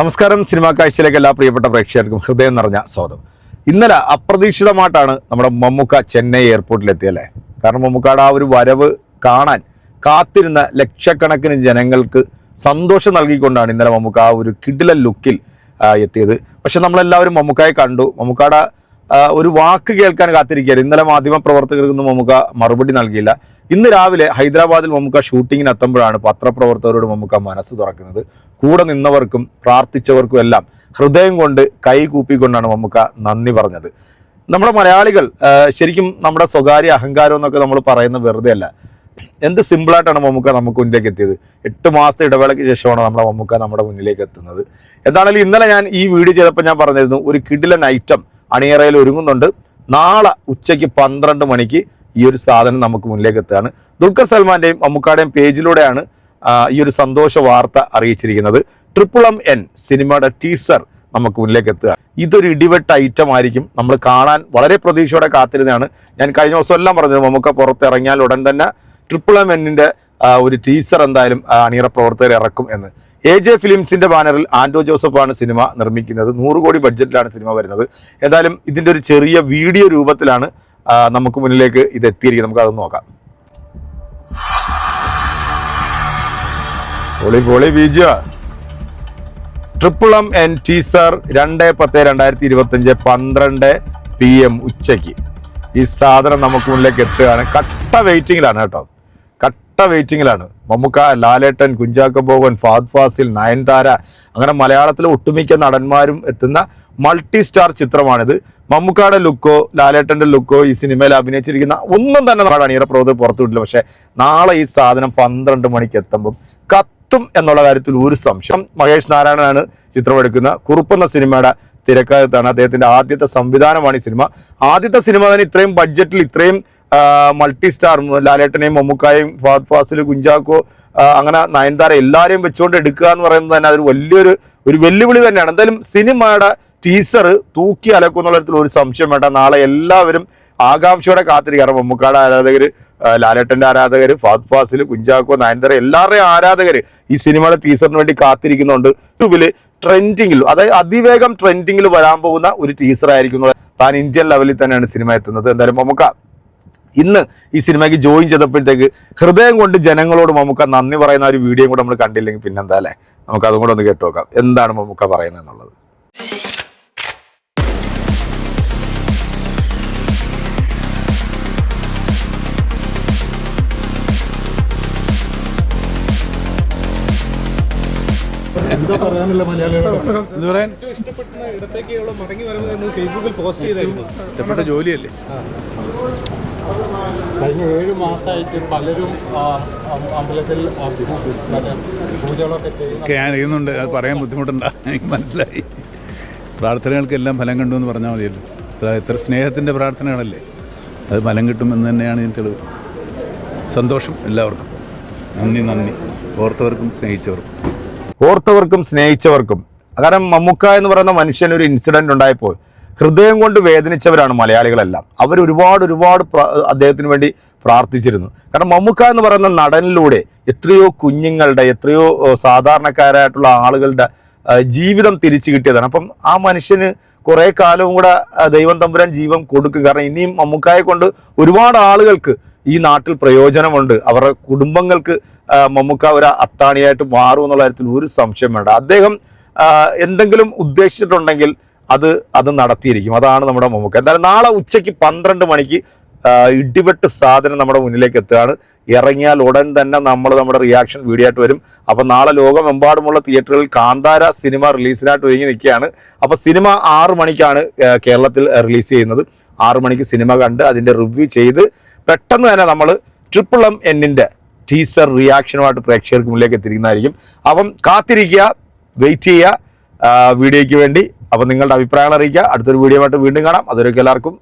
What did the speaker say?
നമസ്കാരം സിനിമാ കാഴ്ചയിലേക്ക് എല്ലാ പ്രിയപ്പെട്ട പ്രേക്ഷകർക്കും ഹൃദയം നിറഞ്ഞ സ്വാഗതം. ഇന്നലെ അപ്രതീക്ഷിതമായിട്ടാണ് നമ്മുടെ മമ്മൂക്ക ചെന്നൈ എയർപോർട്ടിലെത്തിയല്ലേ? കാരണം മമ്മൂക്കയുടെ ആ ഒരു വരവ് കാണാൻ കാത്തിരുന്ന ലക്ഷക്കണക്കിന് ജനങ്ങൾക്ക് സന്തോഷം നൽകിക്കൊണ്ടാണ് ഇന്നലെ മമ്മൂക്ക ആ ഒരു കിടില ലുക്കിൽ എത്തിയത്. പക്ഷെ നമ്മളെല്ലാവരും മമ്മൂക്കായെ കണ്ടു. മമ്മൂക്കയുടെ ഒരു വാക്ക് കേൾക്കാൻ കാത്തിരിക്കുകയാണ് ഇന്നലെ മാധ്യമ പ്രവർത്തകർക്കൊന്നും മമ്മൂക്ക മറുപടി നൽകിയില്ല. ഇന്ന് രാവിലെ ഹൈദരാബാദിൽ മമ്മൂക്ക ഷൂട്ടിങ്ങിന് എത്തുമ്പോഴാണ് പത്രപ്രവർത്തകരോട് മമ്മൂക്ക മനസ്സ് തുറക്കുന്നത്. കൂടെ നിന്നവർക്കും പ്രാർത്ഥിച്ചവർക്കും എല്ലാം ഹൃദയം കൊണ്ട് കൈ കൂപ്പിക്കൊണ്ടാണ് മമ്മൂക്ക നന്ദി പറഞ്ഞത്. നമ്മുടെ മലയാളികൾ ശരിക്കും നമ്മുടെ സ്വകാര്യ അഹങ്കാരം എന്നൊക്കെ നമ്മൾ പറയുന്ന വെറുതെ അല്ല എന്ത് സിമ്പിളായിട്ടാണ് മമ്മൂക്ക നമുക്ക് മുന്നിലേക്ക് എത്തിയത്? എട്ട് മാസത്തെ ഇടവേളയ്ക്ക് ശേഷമാണ് നമ്മുടെ മമ്മൂക്ക നമ്മുടെ മുന്നിലേക്ക് എത്തുന്നത്. എന്താണെങ്കിലും ഇന്നലെ ഞാൻ ഈ വീഡിയോ ചെയ്തപ്പോൾ ഞാൻ പറഞ്ഞിരുന്നു ഒരു കിടിലൻ ഐറ്റം അണിയറയിൽ ഒരുങ്ങുന്നുണ്ട്. നാളെ ഉച്ചയ്ക്ക് പന്ത്രണ്ട് മണിക്ക് ഈ ഒരു സാധനം നമുക്ക് മുന്നിലേക്ക് എത്തുകയാണ്. ദുൽഖർ സൽമാന്റെയും മമ്മൂക്കാടെയും പേജിലൂടെയാണ് ഈ ഒരു സന്തോഷ വാർത്ത അറിയിച്ചിരിക്കുന്നത് ട്രിപ്പിൾ എം എൻ സിനിമയുടെ ടീസർ നമുക്ക് മുന്നിലേക്ക് എത്തുക. ഇതൊരു ഇടിവെട്ട ഐറ്റം ആയിരിക്കും. നമ്മൾ കാണാൻ വളരെ പ്രതീക്ഷയോടെ കാത്തിരുന്നതാണ്. ഞാൻ കഴിഞ്ഞ ദിവസം എല്ലാം പറഞ്ഞത് നമുക്ക് പുറത്തിറങ്ങിയാൽ ഉടൻ തന്നെ ട്രിപ്പിൾ എം എന്നിന്റെ ഒരു ടീസർ എന്തായാലും അണിയറ പ്രവർത്തകർ ഇറക്കും എന്ന്. എ ജെ ഫിലിംസിന്റെ ബാനറിൽ ആൻഡോ ജോസഫാണ് സിനിമ നിർമ്മിക്കുന്നത്. നൂറ് കോടി ബഡ്ജറ്റിലാണ് സിനിമ വരുന്നത്. എന്തായാലും ഇതിന്റെ ഒരു ചെറിയ വീഡിയോ രൂപത്തിലാണ് നമുക്ക് മുന്നിലേക്ക് ഇത് എത്തിയിരിക്കുന്നത്. നമുക്ക് അതൊന്ന് നോക്കാം. പൊളി പൊളി ബീജ ട്രിപ്പിൾ എം എൻ ടീസർ രണ്ട് പത്ത് രണ്ടായിരത്തി ഇരുപത്തി അഞ്ച് പന്ത്രണ്ട് പി എം ഉച്ചയ്ക്ക്. ഈ സാധനം നമുക്ക് മുന്നിലേക്ക് എത്തുകയാണ്. കട്ട വെയിറ്റിംഗിലാണ് കേട്ടോ. കട്ട വെയിറ്റിംഗിലാണ് മമ്മുക്ക ലാലേട്ടൻ കുഞ്ചാക്ക ബോബൻ ഫാദ് ഫാസിൽ നയൻതാര അങ്ങനെ മലയാളത്തിലെ ഒട്ടുമിക്ക നടന്മാരും എത്തുന്ന മൾട്ടി സ്റ്റാർ ചിത്രമാണിത്. മമ്മൂക്കയുടെ ലുക്കോ ലാലേട്ടന്റെ ലുക്കോ ഈ സിനിമയിൽ അഭിനയിച്ചിരിക്കുന്ന ഒന്നും തന്നെ അണിയറ പ്രവർത്തകർ പുറത്തുവിട്ടില്ല പക്ഷേ നാളെ ഈ സാധനം പന്ത്രണ്ട് മണിക്ക് എത്തുമ്പം കത്തും എന്നുള്ള കാര്യത്തിൽ ഒരു സംശയം. മഹേഷ് നാരായണനാണ് ചിത്രമെടുക്കുന്ന കുറുപ്പെന്ന സിനിമയുടെ തിരക്കകത്താണ് അദ്ദേഹത്തിന്റെ ആദ്യത്തെ സംവിധാനമാണ് ഈ സിനിമ. ആദ്യത്തെ സിനിമ തന്നെ ഇത്രയും ബഡ്ജറ്റിൽ ഇത്രയും മൾട്ടി സ്റ്റാർ ലാലേട്ടനെയും മമ്മൂക്കായും ഫാദ് ഫാസിൽ കുഞ്ചാക്കോ അങ്ങനെ നയൻതാര എല്ലാവരെയും വെച്ചുകൊണ്ട് എടുക്കുക എന്ന് പറയുന്നത് തന്നെ അതൊരു വലിയൊരു ഒരു വെല്ലുവിളി തന്നെയാണ്. എന്തായാലും സിനിമയുടെ ടീസർ തൂക്കി അലക്കും എന്നുള്ള തരത്തിൽ ഒരു സംശയം വേണ്ട. നാളെ എല്ലാവരും ആകാംക്ഷയോടെ കാത്തിരിക്കാറ് മമ്മൂക്കാട് ആരാധകർ ലാലേട്ടന്റെ ആരാധകർ ഫാദ് ഫാസിൽ കുഞ്ചാക്കോ നയൻതര എല്ലാവരുടെയും ആരാധകർ ഈ സിനിമയുടെ ടീസറിന് വേണ്ടി കാത്തിരിക്കുന്നുണ്ട്. യൂട്യൂബിൽ ട്രെൻഡിങ്ങിൽ അതായത് അതിവേഗം ട്രെൻഡിങ്ങിൽ വരാൻ പോകുന്ന ഒരു ടീസർ ആയിരിക്കും താൻ ഇന്ത്യൻ ലെവലിൽ തന്നെയാണ് സിനിമ എത്തുന്നത്. എന്തായാലും മമ്മൂക്ക ഇന്ന് ഈ സിനിമയ്ക്ക് ജോയിൻ ചെയ്തപ്പോഴത്തേക്ക് ഹൃദയം കൊണ്ട് ജനങ്ങളോട് മമ്മൂക്ക നന്ദി പറയുന്ന ഒരു വീഡിയോ കൂടെ നമ്മൾ കണ്ടില്ലെങ്കിൽ പിന്നെന്താ അല്ലേ? നമുക്ക് അതും കൂടെ ഒന്ന് കേട്ടു നോക്കാം. എന്താണ് മമ്മൂക്ക പറയുന്നത് എന്നുള്ളത്? പോസ്റ്റ് പറയാനുള്ള ഇഷ്ടപ്പെട്ട ജോലിയല്ലേ? കഴിഞ്ഞ ഏഴ് മാസമായിട്ട് പലരും അമ്പലത്തിൽ പൂജകളൊക്കെ ചെയ്യുന്നുണ്ട്. അത് പറയാൻ ബുദ്ധിമുട്ടുണ്ടാ. എനിക്ക് മനസ്സിലായി. പ്രാർത്ഥനകൾക്കെല്ലാം ഫലം കണ്ടു എന്ന് പറഞ്ഞാൽ മതിയല്ലോ. അത് എത്ര സ്നേഹത്തിന്റെ പ്രാർത്ഥനകളല്ലേ? അത് ഫലം കിട്ടുമെന്ന് തന്നെയാണ് ഇതിന് തെളിവ്. സന്തോഷം എല്ലാവർക്കും. നന്ദി നന്ദി. ഓർത്തവർക്കും സ്നേഹിച്ചവർക്കും. ഓർത്തവർക്കും സ്നേഹിച്ചവർക്കും. കാരണം മമ്മൂക്ക എന്ന് പറയുന്ന മനുഷ്യൻ ഒരു ഇൻസിഡന്റ് ഉണ്ടായപ്പോൾ ഹൃദയം കൊണ്ട് വേദനിച്ചവരാണ് മലയാളികളെല്ലാം. അവർ ഒരുപാട് ഒരുപാട് അദ്ദേഹത്തിന് വേണ്ടി പ്രാർത്ഥിച്ചിരുന്നു. കാരണം മമ്മൂക്ക എന്ന് പറയുന്ന നടനിലൂടെ എത്രയോ കുഞ്ഞുങ്ങളുടെ എത്രയോ സാധാരണക്കാരായിട്ടുള്ള ആളുകളുടെ ജീവിതം തിരിച്ചു കിട്ടിയതാണ്. അപ്പം ആ മനുഷ്യന് കുറേ കാലവും കൂടെ ദൈവം തമ്പുരാൻ ജീവൻ കൊടുക്കും. കാരണം ഇനിയും മമ്മൂക്കായെ കൊണ്ട് ഒരുപാട് ആളുകൾക്ക് ഈ നാട്ടിൽ പ്രയോജനമുണ്ട്. അവരുടെ കുടുംബങ്ങൾക്ക് മമ്മൂക്ക ഒരു അത്താണിയായിട്ട് മാറും എന്നുള്ള കാര്യത്തിൽ ഒരു സംശയം വേണ്ട. അദ്ദേഹം എന്തെങ്കിലും ഉദ്ദേശിച്ചിട്ടുണ്ടെങ്കിൽ അത് അത് നടത്തിയിരിക്കും. അതാണ് നമ്മുടെ മമ്മൂക്ക. എന്തായാലും നാളെ ഉച്ചയ്ക്ക് പന്ത്രണ്ട് മണിക്ക് ഇടിവെട്ട് സാധനം നമ്മുടെ മുന്നിലേക്ക് എത്തുകയാണ്. ഇറങ്ങിയാൽ ഉടൻ തന്നെ നമ്മൾ നമ്മുടെ റിയാക്ഷൻ വീഡിയോ ആയിട്ട് വരും. അപ്പം നാളെ ലോകമെമ്പാടുമുള്ള തിയേറ്ററുകളിൽ കാന്താര സിനിമ റിലീസിനായിട്ട് ഒരുങ്ങി നിൽക്കുകയാണ്. അപ്പോൾ സിനിമ ആറ് മണിക്കാണ് കേരളത്തിൽ റിലീസ് ചെയ്യുന്നത്. ആറ് മണിക്ക് സിനിമ കണ്ട് അതിന്റെ റിവ്യൂ ചെയ്ത് പെട്ടെന്ന് തന്നെ നമ്മൾ ട്രിപ്പിൾ എം എന്നിന്റെ ടീസർ റിയാക്ഷനുമായിട്ട് പ്രേക്ഷകർക്ക് മുന്നിലേക്ക് എത്തിയിരിക്കുന്നതായിരിക്കും. അപ്പം കാത്തിരിക്കുക വെയിറ്റ് ചെയ്യുക വീഡിയോയ്ക്ക് വേണ്ടി. അപ്പം നിങ്ങളുടെ അഭിപ്രായങ്ങൾ അറിയിക്കുക. അടുത്തൊരു വീഡിയോ ആയിട്ട് വീണ്ടും കാണാം. അതുവരെയൊക്കെ എല്ലാവർക്കും